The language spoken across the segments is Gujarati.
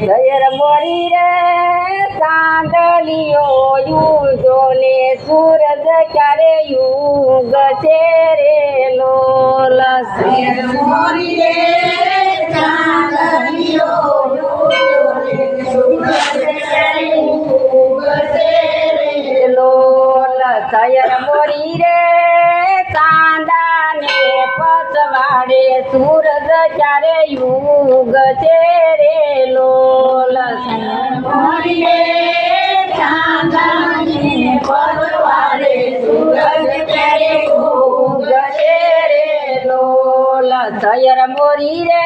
જયર મોરી રે સાંડલિયો યુજો ને સૂરજ ક્યારે યુગ છે રે લોલ લોલ જયર મોરી રે પચવાડે સૂરજ ચારે યુગ છે રે લોલ રે જયર મોરી રે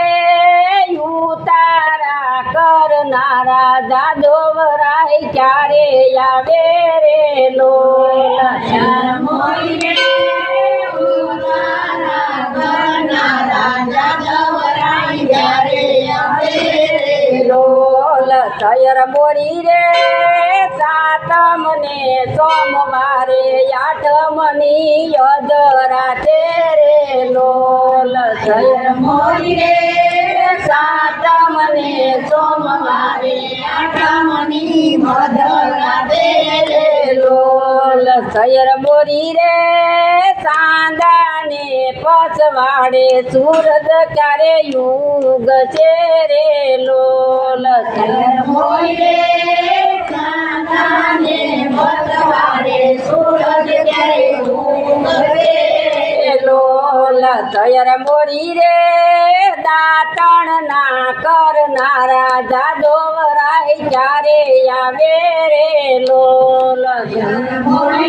તારા કરનારા જાદવરાય ક્યારે આવે રે લોલ લોલ સયર મોરી રે, સાતમ ને સોમવારે આઠમની અધરા છે રે લોલ. સયર મોરી રે, સાતમ ને રાતે રે લોલ. સયર મોરી રે પસવાડે સૂરજ ક્યારે યુગ છે રે લોલ લોલ? સયર મોરી રે દાતણ ના કરનારા જાદવરાય ક્યારે આવે રે લોલ? લોલ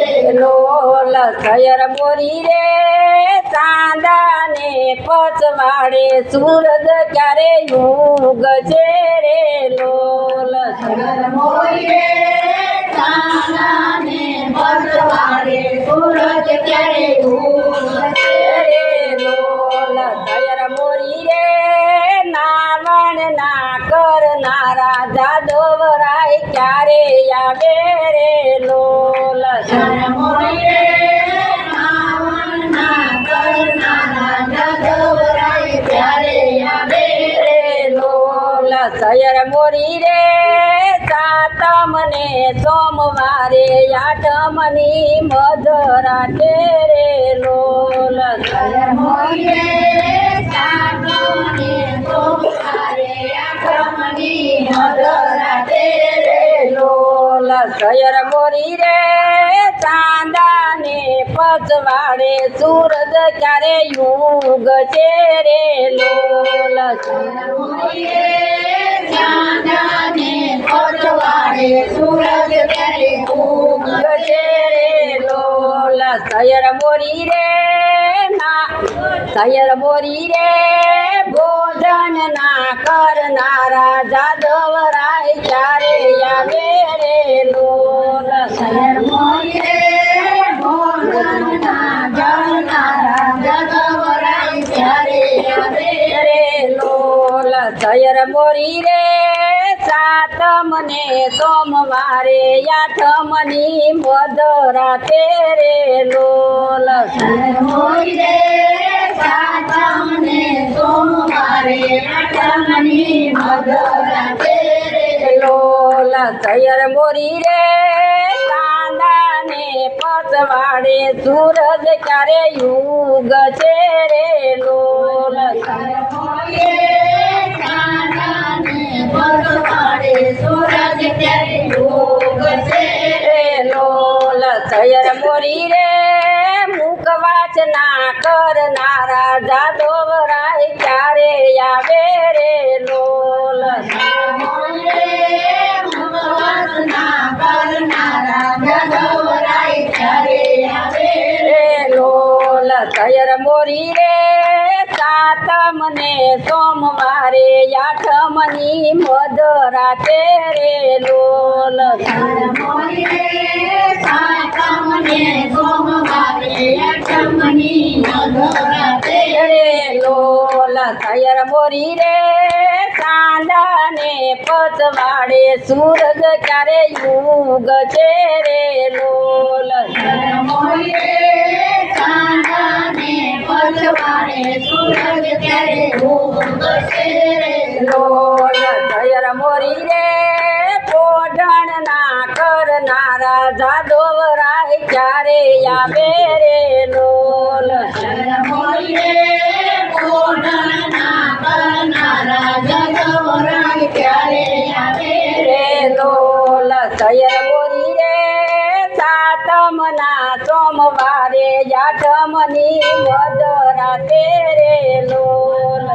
લોલ સયર મોરી રે ચાંદાને પચવાડે સૂરજ ક્યારે યુગ છે રે લોલ? રે લોલ? સયર મોરી રે નાવણ ના કરનારા જાદવરાય ક્યારે આવે રે લોલ? લોલ સયર મોરી રે સાતમ ને સોમવારે આઠમની મધરા છે રે લોલ રે લોલ સયર મોરી રે ચાંદાને પચવાડે સૂરજ ક્યારે યુગ છે રે લોલ યુગ છે રે સયર મોરી રે ના સયર મોરી રે, ભોજન ના કરનારા જાદવરાય ક્યારે આવે રે લોલ સયર રે મોરી રે સાતમ ને સોમવારે આઠમની લોલ મોરી રે લોલ લોલ સયર મોરી રે પસવાડે સૂરજ ક્યારે યુગ છે રે લોલ મોરી રે મુખવાચ ના કરનારા જાદવરાય ક્યારે આવે રે લોલ? રે લોલ સયર મોરી રે સાતમ ને સોમવારે આઠમની મધરાતે રે લોલ સાતમને સોમવારે અઠમની મધરાતે રે લોલ થયર મોરી રે ચાંદાને પતવાડે સૂરજ ક્યારે યુગ છે રે લોલ મોરીએ ચાંદાને પતવાડે સૂરજ ત્યારે ઉગશે રે લોલ થયર મોરી રે પોઢણ ના કરનારા જાદવરાય ક્યારે આવે રે સોમવારે આઠમની મધરાતે રે લોલ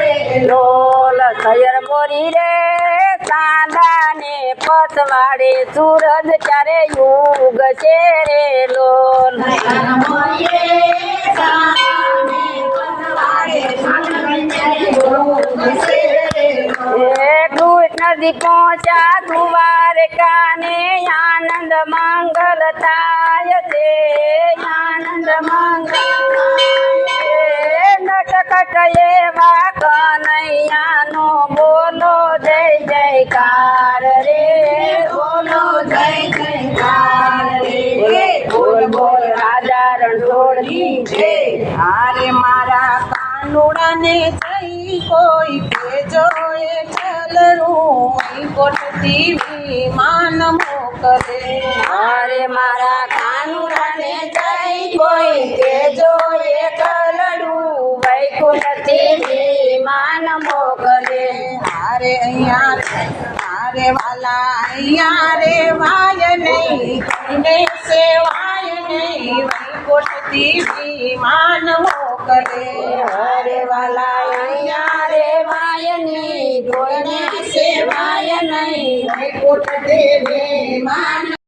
રે લોલ. થયર મોરી રે સાંદાને પસવાડે સૂરજ ચારે યુગ છે રે લોલ. એ કૃષ્ણજી પહોંચ્યા દુવાર કાને આનંદ મંગલ થાય છે. આનંદ મંગલ નટકટ એવા કનૈયાનો બોલો જય જયકાર રે. બોલો જય જયકાર રે. બોલ બોલ રાજા રણછોડજી છે હારે મારા કાનુડાને જઈ કોઈ કેજો એ ચલરું કોટથી વિમાન મોકલે. અરે મારા કાનુડાને જઈ કોઈ કેજો એ કલડું વૈકુંઠથી વિમાન મોકલે. હારે અહીંયા હારે વાલા અહીંયા રે વાય નહીં કોઈને સેવાય નહીં કોટથી વિમાન મોકલે. હરે વાલા અહીંયા રે વાયની કોઈને સેવાય નહીં કોટથી વિમાન